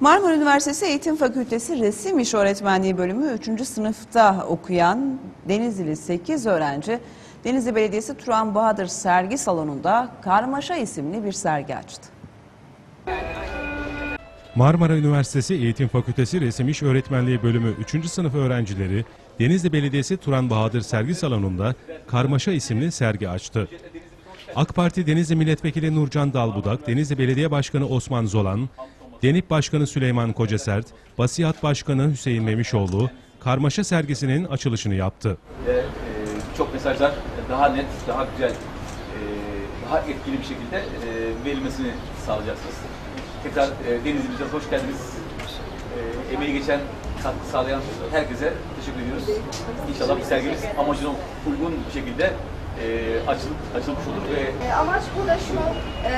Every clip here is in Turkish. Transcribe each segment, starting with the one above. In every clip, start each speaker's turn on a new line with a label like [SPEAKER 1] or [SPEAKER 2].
[SPEAKER 1] Marmara Üniversitesi Eğitim Fakültesi Resim İş Öğretmenliği bölümü 3. sınıfta okuyan Denizli 8 öğrenci Denizli Belediyesi Turan Bahadır sergi salonunda Karmaşa isimli bir sergi açtı.
[SPEAKER 2] Marmara Üniversitesi Eğitim Fakültesi Resim İş Öğretmenliği Bölümü 3. sınıf öğrencileri Denizli Belediyesi Turan Bahadır Sergi Salonu'nda Karmaşa isimli sergi açtı. AK Parti Denizli Milletvekili Nurcan Dalbudak, Denizli Belediye Başkanı Osman Zolan, Denip Başkanı Süleyman Kocasert, Basiyat Başkanı Hüseyin Memişoğlu, Karmaşa sergisinin açılışını yaptı.
[SPEAKER 3] ve e, çok mesajlar daha net, daha güzel, e, daha etkili bir şekilde e, verilmesini sağlayacaksınız. Tekrar e, Denizli'mize hoş geldiniz. E, emeği geçen, katkı sağlayan herkese teşekkür ediyoruz. İnşallah bu sergimiz amacına uygun bir şekilde e, açılıp, açılmış olur ve
[SPEAKER 4] E, Amaç burada şu, e,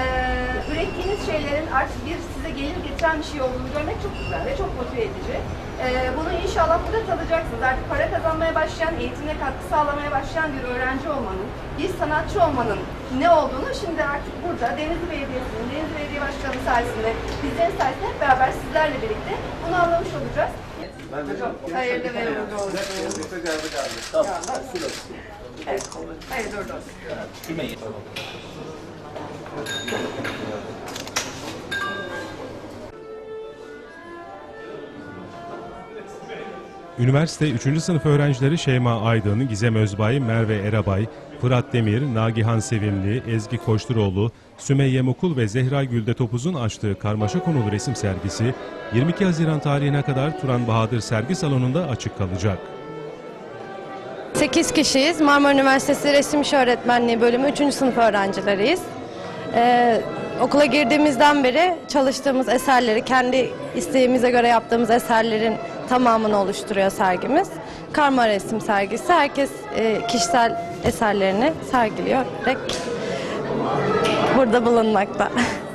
[SPEAKER 4] ürettiğiniz şeylerin artık bir size gelir getiren bir şey olduğunu görmek çok güzel ve çok motive edici. E, bunu inşallah burada tadacaksınız. Artık para kazanmaya başlayan, eğitimine katkı sağlamaya başlayan bir öğrenci olmanın, bir sanatçı olmanın ne olduğunu şimdi artık burada Denizli Belediyesi'nin, Denizli Belediye Başkanı sayesinde, bizlerin sayesinde hep beraber sizlerle birlikte bunu anlamış olacağız. Hayırlı ve uğurlu olsun. Evet, hayırlı uğurlu olsun.
[SPEAKER 2] Üniversite 3. sınıf öğrencileri Şeyma Aydın, Gizem Özbay, Merve Erabay, Fırat Demir, Nagihan Sevimli, Ezgi Koşturoğlu, Sümeyye Mukul ve Zehra Gülde Topuz'un açtığı karmaşa konulu resim sergisi 22 Haziran tarihine kadar Turan Bahadır Sergi Salonu'nda açık kalacak.
[SPEAKER 5] 8 kişiyiz. Marmara Üniversitesi Resim İş Öğretmenliği bölümü 3. sınıf öğrencileriyiz. Ee, okula girdiğimizden beri çalıştığımız eserleri, kendi isteğimize göre yaptığımız eserlerin tamamını oluşturuyor sergimiz. Karma resim sergisi. Herkes e, kişisel eserlerini sergiliyor. Burada bulunmakta.